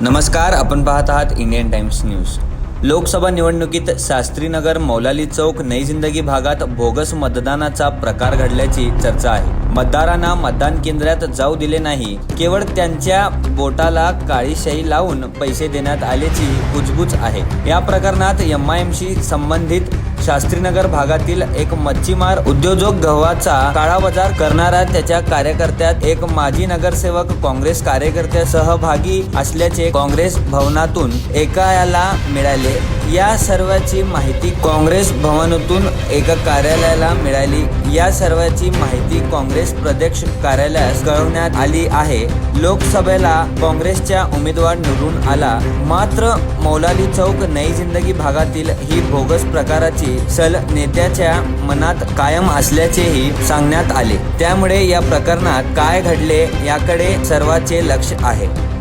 नमस्कार आपण पाहत आहात इंडियन टाइम्स न्यूज. लोकसभा निवडणुकीत शास्त्रीनगर मौलाली चौक नई जिंदगी भागात बोगस मतदानाचा प्रकार घडल्याची चर्चा आहे. मतदारांना मतदान केंद्रात जाऊ दिले नाही केवळ त्यांच्या बोटाला काळीशाही लावून पैसे देण्यात आल्याची कुजबूज आहे. या प्रकरणात एम आय एमशी संबंधित शास्त्रीनगर भागातील एक मच्छीमार उद्योजक गव्हाचा काळा बाजार करणारा त्याच्या कार्यकर्त्यात एक माजी नगरसेवक काँग्रेस कार्यकर्त्या सहभागी असल्याचे काँग्रेस भवनातून एकाला मिळाले. या सर्वाची माहिती काँग्रेस भवनातून एका कार्यालयाला मिळाली. या सर्वाची माहिती काँग्रेस प्रदेश कार्यालयास कळवण्यात आली आहे. लोकसभेला काँग्रेसच्या उमेदवार निवडून आला. मात्र मौलाली चौक नई जिंदगी भागातील ही बोगस प्रकाराची सल नेत्याच्या मनात कायम असल्याचेही सांगण्यात आले. त्यामुळे या प्रकरणात काय घडले याकडे सर्वाचे लक्ष आहे.